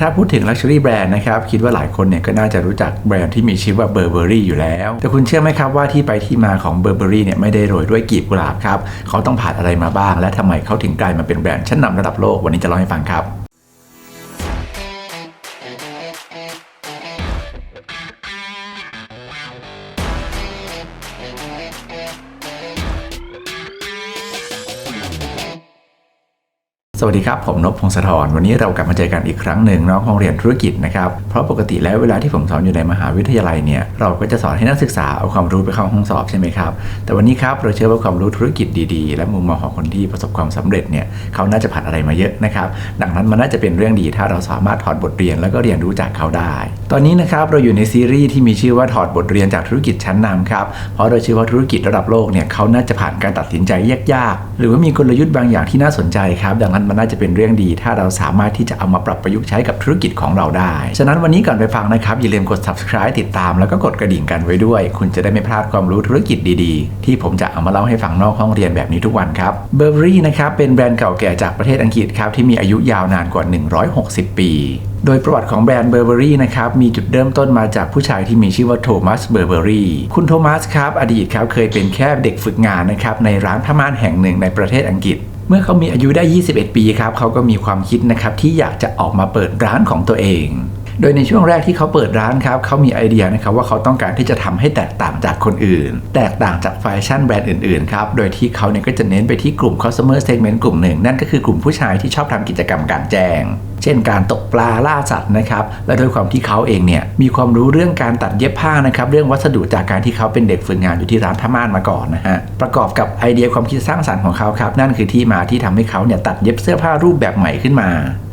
ถ้าพูดถึง Luxury Brand นะครับ คิดว่าหลายคนเนี่ยก็น่าจะรู้จักแบรนด์ที่มีชื่อว่า Burberry อยู่แล้ว แต่คุณเชื่อไหมครับว่าที่ไปที่มาของ Burberry เนี่ยไม่ได้โรยด้วยกีบกุหลาบครับ เขาต้องผ่านอะไรมาบ้าง และทำไมเขาถึงกลายมาเป็นแบรนด์ชั้นนำระดับโลกวันนี้จะเล่าให้ฟังครับ สวัสดีครับ ผมนพพงศธรวันนี้เรากลับมาเจอกันอีกครั้งหนึ่งนอกห้องเรียนธุรกิจนะครับ เพราะปกติแล้วเวลาที่ผมสอนอยู่ในมหาวิทยาลัยเนี่ยเราก็จะสอนให้นักศึกษาเอาความรู้ไปเข้าห้องสอบใช่ไหมครับ แต่วันนี้ครับเราเชื่อว่าความรู้ธุรกิจดีๆ และมุมมองของคนที่ประสบความสำเร็จเนี่ยเขาน่าจะผ่านอะไรมาเยอะนะครับดังนั้นมันน่าจะเป็นเรื่องดีถ้าเราสามารถถอดบทเรียนแล้วก็เรียนรู้จากเขาได้ ตอนนี้นะครับเราอยู่ในซีรีส์ที่มีชื่อว่าถอดบทเรียนจากธุรกิจชั้นนำครับเพราะเราเชื่อว่าธุรกิจระดับโลกเนี่ยเขาน่าจะผ่านการตัดสินใจยากๆ หรือว่ามีกลยุทธ์บางอย่างที่น่าสนใจครับดังนั้นมันน่าจะเป็นเรื่องดี ถ้าเราสามารถที่จะเอามาปรับประยุกต์ใช้กับธุรกิจของเราได้ ฉะนั้นวันนี้ก่อนไปฟังนะครับอย่าลืมกด subscribe ติดตามแล้วก็กดกระดิ่งกันไว้ด้วย คุณจะได้ไม่พลาดความรู้ธุรกิจดีๆ ที่ผมจะเอามาเล่าให้ฟังนอกห้องเรียนแบบนี้ทุกวันครับ Burberry นะครับเป็นแบรนด์เก่าแก่จากประเทศอังกฤษครับที่มีอายุยาวนานกว่า 160 ปีโดยประวัติของแบรนด์เบอร์เบอรี่นะครับมีจุดเริ่มต้นมาจากผู้ชายที่มีชื่อว่าโทมัสเบอร์เบอรี่คุณโทมัสครับอดีตครับเคยเป็นแค่เด็กฝึกงานนะครับในร้านผ้าม่านแห่งหนึ่งในประเทศอังกฤษ เมื่อเขามีอายุได้ 21 ปีครับเขาก็มีความคิดนะครับที่อยากจะออกมาเปิดร้านของตัวเอง โดยในช่วงแรกที่เขาเปิดร้านครับเขามีไอเดียนะครับว่าเขาต้องการที่จะทำให้แตกต่างจากคนอื่น แตกต่างจากแฟชั่นแบรนด์อื่นๆครับโดยที่เขาเนี่ยก็จะเน้นไปที่กลุ่ม customer segment กลุ่มหนึ่งนั่นก็คือกลุ่มผู้ชายที่ชอบทำกิจกรรมกลางแจ้ง ช่นการตกปลาล่าสัตว์นะครับ และด้วยความที่เขาเองเนี่ยมีความรู้เรื่องการตัดเย็บผ้านะครับเรื่องวัสดุจากการที่เขาเป็นเด็กฝึกงานอยู่ที่ร้านผ้าม่านมาก่อนนะฮะประกอบกับไอเดียความคิดสร้างสรรค์ของเขาครับนั่นคือที่มาที่ทำให้เขาเนี่ยตัดเย็บเสื้อผ้ารูปแบบใหม่ขึ้นมา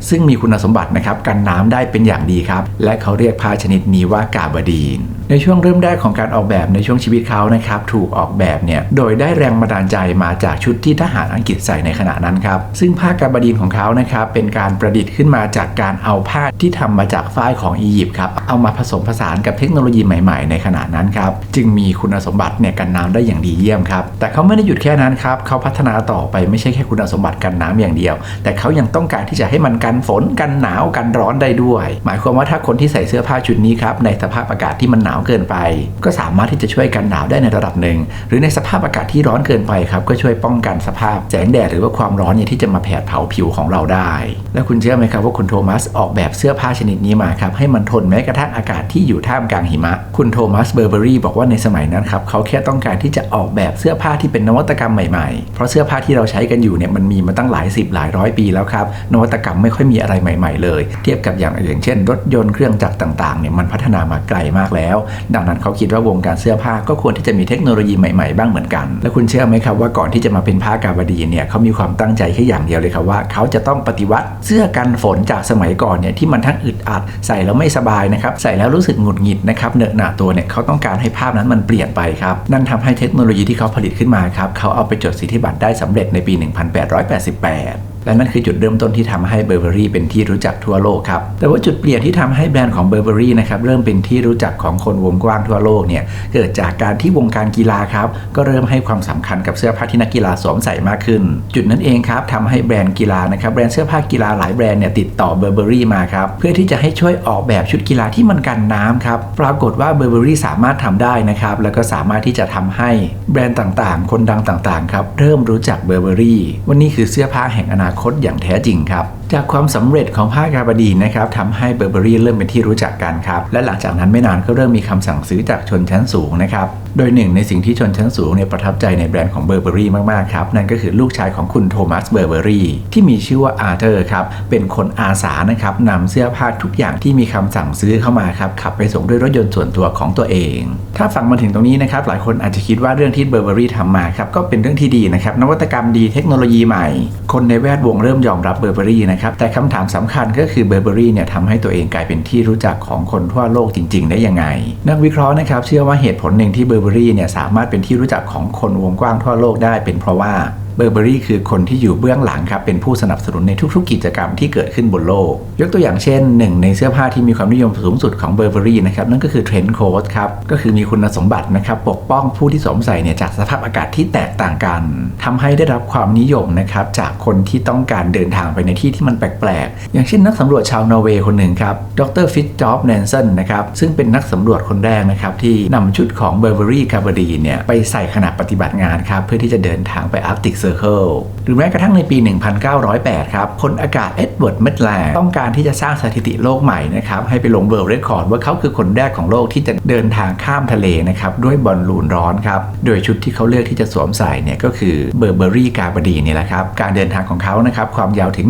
ซึ่งมีคุณสมบัตินะครับกันน้ำได้เป็นอย่างดีครับและเขาเรียกผ้าชนิดนี้ว่ากาบดีน ในช่วงเริ่มแรกของการออกแบบในช่วงชีวิตเขานะครับถูกออกแบบเนี่ยโดยได้แรงบันดาลใจมาจากชุดที่ทหารอังกฤษใส่ในขณะนั้นครับซึ่งผ้ากาบดีนของเขานะครับเป็นการประดิษฐ์ขึ้นมาจากการเอาผ้าที่ทำมาจากฝ้ายของอียิปต์ครับเอามาผสมผสานกับเทคโนโลยีใหม่ๆ ในขณะนั้นครับจึงมีคุณสมบัติเนี่ยกันน้ำได้อย่างดีเยี่ยมครับแต่เขาไม่ได้หยุดแค่นั้นครับเขาพัฒนาต่อไปไม่ใช่แค่คุณสมบัติกันน้ำอย่างเดียว แต่เขายังต้องการที่จะให้มันกันฝนกันหนาวกันร้อนได้ด้วย หมายความว่าถ้าคนที่ใส่เสื้อผ้าชุดนี้ครับในสภาพอากาศที่มันหนาวาวเกินไป ก็สามารถที่จะช่วยกันหนาวได้ในระดับหนึ่ง หรือในสภาพอากาศที่ร้อนเกินไปครับก็ช่วยป้องกันสภาพแสงแดดหรือว่าความร้อนเนี่ยที่จะมาแผดเผาผิวของเราได้ แล้วคุณเชื่อไหมครับว่าคุณโทมัสออกแบบเสื้อผ้าชนิดนี้มาครับให้มันทนแม้กระทั่งอากาศที่อยู่ท่ามกลางหิมะ คุณโทมัสเบอร์เบอรี่บอกว่าในสมัยนั้นครับเขาแค่ต้องการที่จะออกแบบเสื้อผ้าที่เป็นนวัตกรรมใหม่ๆ เพราะเสื้อผ้าที่เราใช้กันอยู่เนี่ยมันมีมาตั้งหลายสิบหลายร้อยปีแล้วครับนวัตกรรมไม่ค่อยมีอะไรใหม่ ๆ เลย เทียบกับอย่างอื่นเช่น รถยนต์เครื่องจักรต่างๆเนี่ยมันพัฒนามาไกลมากแล้วดังนั้นเขาคิดว่าวงการเสื้อผ้าก็ควรที่จะมีเทคโนโลยีใหม่ๆบ้างเหมือนกัน แล้วคุณเชื่อไหมครับว่าก่อนที่จะมาเป็นผ้ากาบดีเนี่ยเขามีความตั้งใจแค่อย่างเดียวเลยครับว่าเขาจะต้องปฏิวัติเสื้อกันฝนจากสมัยก่อนเนี่ยที่มันทั้งอึดอัดใส่แล้วไม่สบายนะครับใส่แล้วรู้สึกหงุดหงิดนะครับเนอะหนาตัวเนี่ยเขาต้องการให้ภาพนั้นมันเปลี่ยนไปครับนั่นทำให้เทคโนโลยีที่เขาผลิตขึ้นมาครับเขาเอาไปจดสิทธิบัตรได้สำเร็จในปี 1888 และนั่นคือจุดเริ่มต้นที่ทำให้เบอร์เบอรี่เป็นที่รู้จักทั่วโลกครับ แต่ว่าจุดเปลี่ยนที่ทำให้แบรนด์ของเบอร์เบอรี่นะครับเริ่มเป็นที่รู้จักของคนวงกว้างทั่วโลกเนี่ยเกิดจากการที่วงการกีฬาครับก็เริ่มให้ความสำคัญกับเสื้อผ้าที่นักกีฬาสวมใส่มากขึ้น จุดนั้นเองครับทำให้แบรนด์กีฬานะครับแบรนด์เสื้อผ้ากีฬาหลายแบรนด์เนี่ยติดต่อเบอร์เบอรี่มาครับเพื่อที่จะให้ช่วยออกแบบชุดกีฬาที่มันกันน้ำครับปรากฏว่าเบอร์เบอรี่สามารถทำได้นะครับแล้วก็สามารถที่จะทำให้แบรนด์ต่างๆ คนดังต่างๆครับเริ่มรู้จักเบอร์เบอรี่ว่านี่คือเสื้อผ้าแห่งอนาคตอย่างแท้จริงครับ จากความสำเร็จของผ้ากาบดีนนะครับทำให้เบอร์เบอรี่เริ่มเป็นที่รู้จักกันครับ และหลังจากนั้นไม่นานก็เริ่มมีคำสั่งซื้อจากชนชั้นสูงนะครับ โดยหนึ่งในสิ่งที่ชนชั้นสูงเนี่ยประทับใจในแบรนด์ของเบอร์เบอรี่มาก ๆ ครับ นั่นก็คือลูกชายของคุณโทมัสเบอร์เบอรี่ที่มีชื่อว่าอาร์เธอร์ครับ เป็นคนอาสานะครับนำเสื้อผ้าทุกอย่างที่มีคำสั่งซื้อเข้ามาครับขับไปส่งด้วยรถยนต์ส่วนตัวของตัวเอง ถ้าฟังมาถึงตรงนี้นะครับหลายคนอาจจะคิดว่าเรื่องที่เบอร์เบอรี่ทำมาครับก็เป็นเรื่องที่ดีนะครับนวัตกรรมดีเทคโนโลยีใหม่ คนในแวดวงเริ่มยอมรับเบอร์เบอรี่นะครับแต่คำถามสำคัญก็คือเบอร์เบอรี่เนี่ยทำให้ตัวเองกลายเป็นที่รู้จักของคนทั่วโลกจริง ๆ ได้ยังไง นักวิเคราะห์นะครับเชื่อว่าเหตุผลหนึ่งที่เบอร์เบอรี่เนี่ยสามารถเป็นที่รู้จักของคนวงกว้างทั่วโลกได้เป็นเพราะว่า เบอร์เบอรี่คือคนที่อยู่เบื้องหลังครับเป็นผู้สนับสนุนในทุกๆ กิจกรรมที่เกิดขึ้นบนโลก ยกตัวอย่างเช่นหนึ่งในเสื้อผ้าที่มีความนิยมสูงสุดของเบอร์เบอรี่นะครับนั่นก็คือเทรนด์โค้ทครับก็คือมีคุณสมบัตินะครับปกป้องผู้ที่สวมใส่เนี่ยจากสภาพอากาศที่แตกต่างกันทำให้ได้รับความนิยมนะครับจากคนที่ต้องการเดินทางไปในที่ที่มันแปลกๆ อย่างเช่นนักสำรวจชาวนอร์เวย์คนหนึ่งครับดรฟิตจ็อบแนนเซนนะครับซึ่งเป็นนักสำรวจคนแรกนะครับที่นำชุดของเบอร์เบอรี่คาบดีเนี่ยไปใส่ขณะปฏิบัติงานครับเพื่อที่จะเดินทางไปอาร์กติก Circle หรือแม้กระทั่งในปี 1908 ครับพลอากาศเอ็ดเวิร์ดเมดแลนด์ต้องการที่จะสร้างสถิติโลกใหม่นะครับให้ไปลงเวิร์เรคคอร์ดว่าเขาคือคนแรกของโลกที่จะเดินทางข้ามทะเลนะครับด้วยบอลลูนร้อนครับโดยชุดที่เขาเลือกที่จะสวมใส่เนี่ยก็คือเบอร์เบอรี่กาบดีนี่แหละครับการเดินทางของเขานะครับความยาวถึง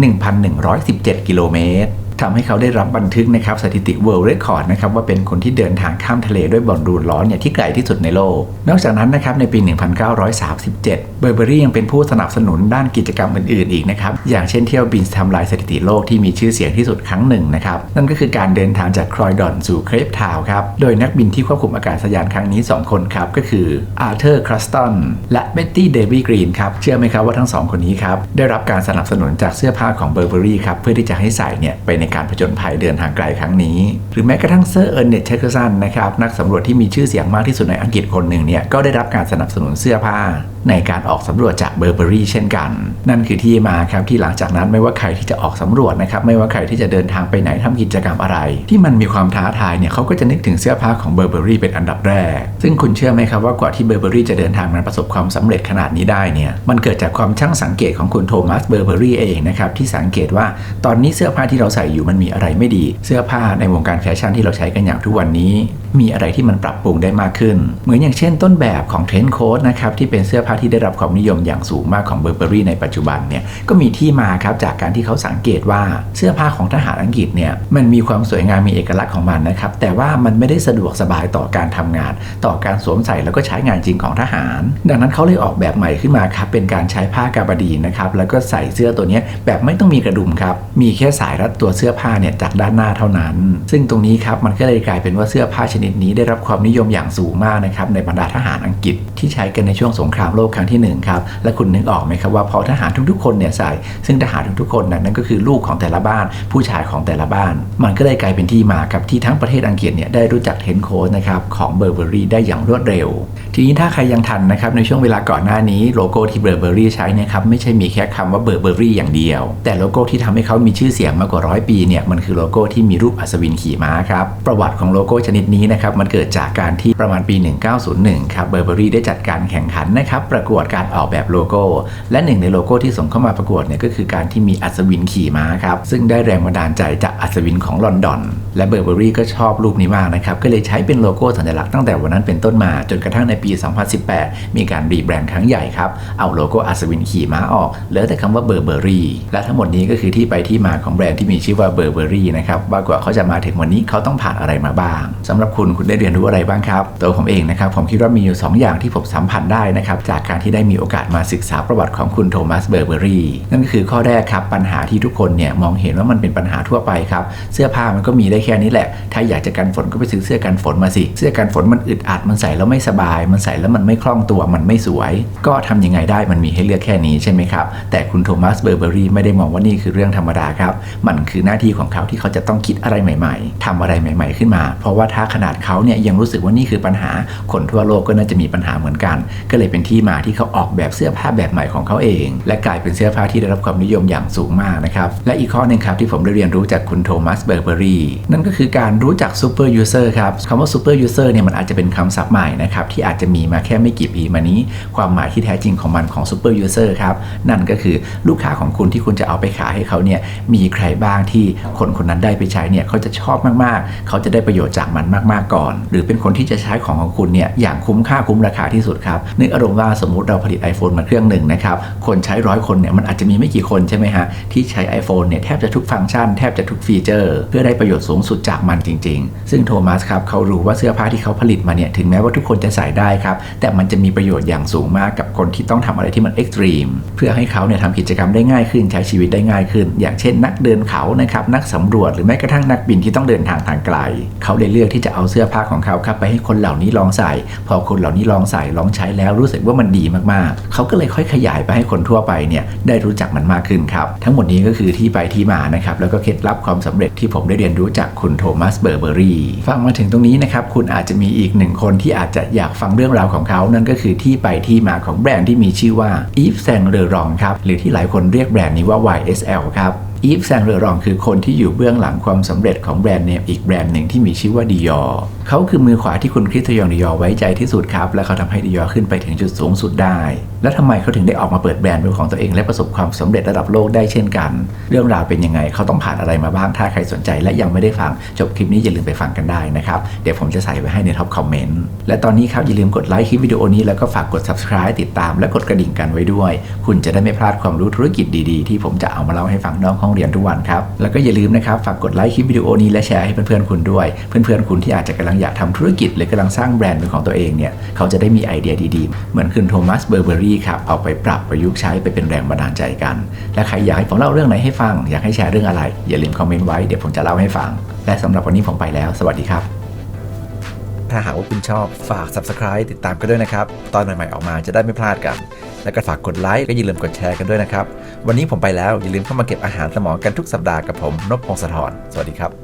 1,117 กิโลเมตร ทำให้เขาได้รับบันทึกนะครับสถิติ World Record นะครับว่าเป็นคนที่เดินทางข้ามทะเลด้วยบอลลูนร้อนเนี่ยที่ไกลที่สุดในโลก นอกจากนั้นนะครับในปี 1937 เบอร์เบอรี่ยังเป็นผู้สนับสนุนด้านกิจกรรมอื่นๆอีกนะครับอย่างเช่นเที่ยวบินทำลายสถิติโลกที่มีชื่อเสียงที่สุดครั้งหนึ่งนะครับนั่นก็คือการเดินทางจากครอยดอนสู่เครปทาวครับโดยนักบินที่ควบคุมอากาศยานครั้งนี้ 2 คนครับก็คืออาร์เธอร์ครัสตันและเบ็ตตี้เดวี่กรีนครับเชื่อไหมครับว่าทั้งสองคนนี้ครับได้รับการสนับสนุนจากเสื้อผ้าของเบอร์เบอรี่ครับเพื่อที่จะให้ใส่เนี่ยไปในการผจญภัยเดินทางไกลครั้งนี้ หรือแม้กระทั่งเซอร์เอิร์เนตเชคเกอร์สันนะครับนักสำรวจที่มีชื่อเสียงมากที่สุดในอังกฤษคนหนึ่งเนี่ยก็ได้รับการสนับสนุนเสื้อผ้า ในการออกสำรวจจากเบอร์เบอรี่เช่นกัน นั่นคือที่มาครับที่หลังจากนั้นไม่ว่าใครที่จะออกสำรวจนะครับไม่ว่าใครที่จะเดินทางไปไหนทำกิจกรรมอะไร ที่มันมีความท้าทายเนี่ยเขาก็จะนึกถึงเสื้อผ้าของเบอร์เบอรี่เป็นอันดับแรก ซึ่งคุณเชื่อไหมครับว่ากว่าที่เบอร์เบอรี่จะเดินทางมาประสบความสำเร็จขนาดนี้ได้เนี่ยมันเกิดจากความช่างสังเกตของคุณโทมัสเบอร์เบอรี่เองนะครับที่สังเกตว่าตอนนี้เสื้อผ้าที่เราใส่อยู่มันมีอะไรไม่ดี เสื้อผ้าในวงการแฟชั่นที่เราใช้กันอย่างทุกวันนี้ มีอะไรที่มันปรับปรุงได้มากขึ้น เหมือนอย่างเช่นต้นแบบของเทรนด์โค้ดนะครับที่เป็นเสื้อผ้าที่ได้รับความนิยมอย่างสูงมากของเบอร์เบอรี่ในปัจจุบันเนี่ยก็มีที่มาครับจากการที่เขาสังเกตว่าเสื้อผ้าของทหารอังกฤษเนี่ยมันมีความสวยงามมีเอกลักษณ์ของมันนะครับแต่ว่ามันไม่ได้สะดวกสบายต่อการทำงาน ต่อการสวมใส่แล้วก็ใช้งานจริงของทหาร ดังนั้นเขาเลยออกแบบใหม่ขึ้นมาครับเป็นการใช้ผ้ากาบดีนะครับแล้วก็ใส่เสื้อตัวนี้แบบไม่ต้องมีกระดุมครับมีแค่สายรัดตัวเสื้อื้อผ้าเนี่ยจากด้านหน้าเท่านั้น ซึ่งตรงนี้ครับมันก็เลยกลายเป็นว่าเสื้อผ้าชนิดนี้ได้รับความนิยมอย่างสูงมากนะครับในบรรดาทหารอังกฤษที่ใช้กันในช่วงสงครามโลกครั้งที่หนึ่งครับและคุณนึกออกไหมครับว่าพอทหารทุกๆคนเนี่ยใส่ซึ่งทหารทุกๆคนนั้นนั่นก็คือลูกของแต่ละบ้าน ผู้ชายของแต่ละบ้าน มันก็เลยกลายเป็นที่มาครับที่ทั้งประเทศอังกฤษเนี่ยได้รู้จักเทนโค้ดนะครับของเบอร์เบอรี่ได้อย่างรวดเร็ว ทีนี้ถ้าใครยังทันนะครับในช่วงเวลาก่อนหน้านี้โลโก้ที่เบอร์เบอรี่ใช้เนี่ยครับไม่ใช่มีแค่คำว่าเบอร์เบอรี่อย่างเดียว แต่โลโก้ที่ทำให้เขามีชื่อเสียงมากกว่าร้อยปีเนี่ยมันคือโลโก้ที่มีรูปอัศวินขี่ม้าครับประวัติของโลโก้ชนิดนี้นะครับมันเกิดจากการที่ประมาณปี 1901 ครับเบอร์เบอรี่ได้จัดการแข่งขันนะครับประกวดการออกแบบโลโก้ และหนึ่งในโลโก้ที่ส่งเข้ามาประกวดเนี่ยก็คือการที่มีอัศวินขี่ม้าครับซึ่งได้แรงบันดาลใจจากอัศวินของลอนดอน และเบอร์เบอรี่ก็ชอบรูปนี้มากนะครับก็เลยใช้เป็นโลโก้สัญลักษณ์ตั้งแต่วันนั้นเป็นต้นมา จนกระทั่งในปี 2018 มีการรีแบรนด์ครั้งใหญ่ครับเอาโลโก้อัศวินขี่ม้าออกเหลือแต่คำว่าเบอร์เบอรี่และทั้งหมดนี้ก็คือที่ไปที่มาของแบรนด์ที่มีชื่อว่าเบอร์เบอรี่นะครับว่ากว่าเขาจะมาถึงวันนี้เขาต้องผ่านอะไรมาบ้างสำหรับคุณคุณได้เรียนรู้อะไรบ้างครับตัวผมเองนะครับผมคิดว่ามีอยู่2อย่างที่ผมสัมผัสได้นะครับจากการที่ได้มีโอกาสมาศึกษาประวัติของคุณโทมัสเบอร์เบอรี่นั่นก็คือข้อแรกครับปัญหาที่ทุกคนเนี่ยมองเห็นว่ามันเป็นปัญหาทั่วไปครับเสื้อผ้ามันก็มีได้แค่นี้แหละ ถ้าอยากจะกันฝนก็ไปซื้อเสื้อกันฝนมาสิเสื้อกันฝนมันอึดอัดมันใส่แล้วไม่สบาย มันใส่แล้วมันไม่คล่องตัวมันไม่สวย ก็ทำยังไงได้มันมีให้เลือกแค่นี้ใช่ไหมครับแต่คุณโทมัสเบอร์เบอรี่ไม่ได้มองว่านี่คือเรื่องธรรมดาครับมันคือหน้าาที่ของเขาที่เขาจะต้องคิดอะไรใหม่ ๆทำอะไรใหม่ ๆ ขึ้นมา เพราะว่าถ้าขนาดเขาเนี่ยยังรู้สึกว่านี่คือปัญหาคนทั่วโลกก็น่าจะมีปัญหาเหมือนกัน ก็เลยเป็นที่มาที่เขาออกแบบเสื้อผ้าแบบใหม่ของเขาเอง และกลายเป็นเสื้อผ้าที่ได้รับความนิยมอย่างสูงมากนะครับและอีกข้อหนึ่งครับที่ผมได้เรียนรู้จากคุณโทมัสเบอร์เบอรี่นั่นก็คือการรู้จักซูเปอร์ยูเซอร์ครับคำว่าซูเปอร์ยูเซอร์เนี่ยมันอาจจะเป็นคำศัพท์ใหม่นะครับที่อาจจะมีมาแค่ไม่กี่ปีมานี้ ความหมายที่แท้จริงของมันของซูเปอร์ยูเซอร์ครับนั่นก็คือลูกค้าของคุณที่คุณจะเอาไปขายให้เขาเนี่ยมีใครบ้างทคนคนนั้นได้ไปใช้เนี่ยเขาจะชอบมากๆ เขาจะได้ประโยชน์จากมันมากๆก่อน หรือเป็นคนที่จะใช้ของของคุณเนี่ยอย่างคุ้มค่าคุ้มราคาที่สุดครับนึกอารมณ์ว่าสมมติเราผลิต iPhone มาเครื่องหนึ่งนะครับคนใช้ร้อยคนเนี่ยมันอาจจะมีไม่กี่คนใช่ไหมฮะที่ใช้ iPhone เนี่ยแทบจะทุกฟังก์ชันแทบจะทุกฟีเจอร์ เพื่อได้ประโยชน์สูงสุดจากมันจริง ๆ ซึ่งโทมัสครับเขารู้ว่าเสื้อผ้าที่เขาผลิตมาเนี่ยถึงแม้ว่าทุกคนจะใส่ได้ครับแต่มันจะมีประโยชน์อย่างสูงมากกับคนที่ต้องทำอะไรที่มันเอ็กซ์ตรีมเพื่อให้เขาเนี่ยทำกิจกรรมได้ง่ายขึ้นใช้ชีวิตได้ง่ายขึ้น อย่างเช่น นักเดินเขาในนะครับนักสำรวจหรือแม้กระทั่งนักบินที่ต้องเดินทางทางไกล เขาเลยเลือกที่จะเอาเสื้อผ้าของเขาครับไปให้คนเหล่านี้ลองใส่ พอคนเหล่านี้ลองใส่ลองใช้แล้วรู้สึกว่ามันดีมากๆ เขาก็เลยค่อยขยายไปให้คนทั่วไปเนี่ยได้รู้จักมันมากขึ้นครับ ทั้งหมดนี้ก็คือที่ไปที่มานะครับแล้วก็เคล็ดลับความสำเร็จที่ผมได้เรียนรู้จากคุณโทมัสเบอร์เบอรี่ฟังมาถึงตรงนี้นะครับคุณอาจจะมีอีกหนึ่งคนที่อาจจะอยากฟังเรื่องราวของเขานั่นก็คือที่ไปที่มาของแบรนด์ที่มีชื่อว่า Yves Saint Laurent ครับหรือที่หลายคนเรียกแบรนด์นี้ว่า YSL ครับ อีฟแซงเรอรองคือคนที่อยู่เบื้องหลังความสำเร็จของแบรนด์เนมอีกแบรนด์หนึ่งที่มีชื่อว่าดิยอเขาคือมือขวาที่คุณคริสตยองดิยอไว้ใจที่สุดครับ และเขาทำให้ดิยอขึ้นไปถึงจุดสูงสุดได้ และทำไมเขาถึงได้ออกมาเปิดแบรนด์เป็นของตัวเอง และประสบความสำเร็จระดับโลกได้เช่นกัน เรื่องราวเป็นยังไงเขาต้องผ่านอะไรมาบ้างถ้าใครสนใจ และยังไม่ได้ฟังจบคลิปนี้อย่าลืมไปฟังกันได้นะครับเดี๋ยวผมจะใส่ไว้ให้ในท็อปคอมเมนต์และตอนนี้ครับอย่าลืมกดไลค์คลิปวิดีโอนี้แล้วก็ฝากกด subscribe ติดตาม และกดกระดิ่งกันไว้ด้วย คุณจะได้ไม่พลาดความรู้ธุรกิจดีๆ ที่ผมจะเอามาเล่าให้ฟังนอกห้องเรียนทุกวันครับ แล้วก็อย่าลืมนะครับฝากกดไลค์คลิปวิดีโอนี้และแชร์ให้เพื่อนๆคุณด้วย เพื่อนๆคุณที่อาจจะกำลังอยากทำธุรกิจ หรือกำลังสร้างแบรนด์เป็นของตัวเองเนี่ยเขาจะได้มีไอเดียดีๆ เหมือนคุณโทมัสเบอร์เบอรี่ครับเอาไปปรับประยุกต์ใช้ไปเป็นแรงบันดาลใจกัน และใครอยากให้ผมเล่าเรื่องไหนให้ฟังอยากให้แชร์เรื่องอะไร อย่าลืมคอมเมนต์ไว้เดี๋ยวผมจะเล่าให้ฟัง และสำหรับวันนี้ผมไปแล้ว สวัสดีครับถ้าหากว่าคุณชอบฝาก subscribe ติดตามกันด้วยนะครับ ตอนใหม่ๆออกมาจะได้ไม่พลาดกัน แล้วก็ฝากกดไลค์ก็อย่าลืมกดแชร์กันด้วยนะครับ วันนี้ผมไปแล้วอย่าลืมเข้ามาเก็บอาหารสมองกันทุกสัปดาห์กับผมนพพงศธรสวัสดีครับ